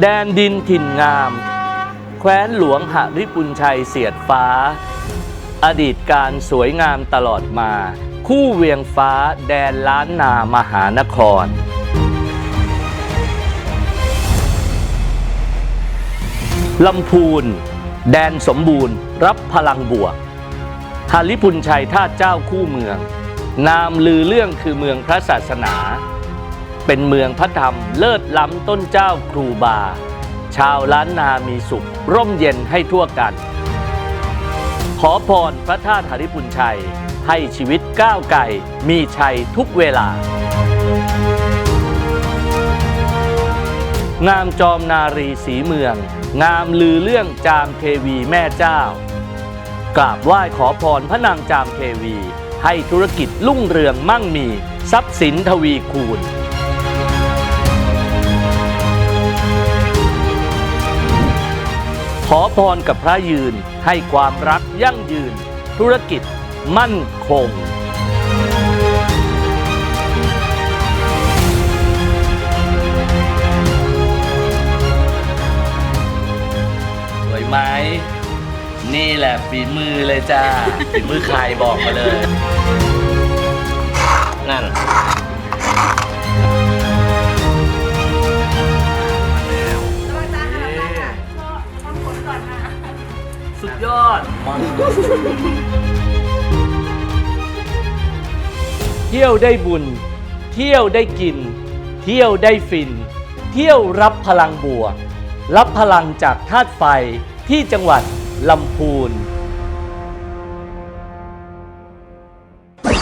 แดนดินถิ่นงาม แคว้นหลวงหริปุญชัยเสียดฟ้า อดีตการสวยงามตลอดมา คู่เวียงฟ้าแดนล้านนามหานคร ลำพูน แดนสมบูรณ์ รับพลังบวกหาริพุนชัยท่าเจ้าคู่เมือง นามลือเรื่องคือเมืองพระศาสนา เป็นเมืองพระธรรมเลิศล้ำต้นเจ้าครูบา ชาวล้านนามีสุข ร่มเย็นให้ทั่วกัน ขอพรพระธาตุหาริพุนชัย ให้ชีวิตก้าวไก่มีชัยทุกเวลา งามจอมนารีสีเมือง งามลือเรื่องจามเทวีแม่เจ้า กราบไหว้ขอพรพระนางจามเทวี ให้ธุรกิจรุ่งเรืองมั่งมี ทรัพย์สินทวีคูณ พรกับพระยืนให้ความรักยั่งยืน ธุรกิจมั่นคงสวยไหมนี่แหละฝีมือเลยจ้าฝีมือใครบอกมาเลย ยอด เที่ยวได้บุญ เที่ยวได้กิน เที่ยวได้ฟิน เที่ยวรับพลังบวก รับพลังจากธาตุไฟที่จังหวัดลำพูน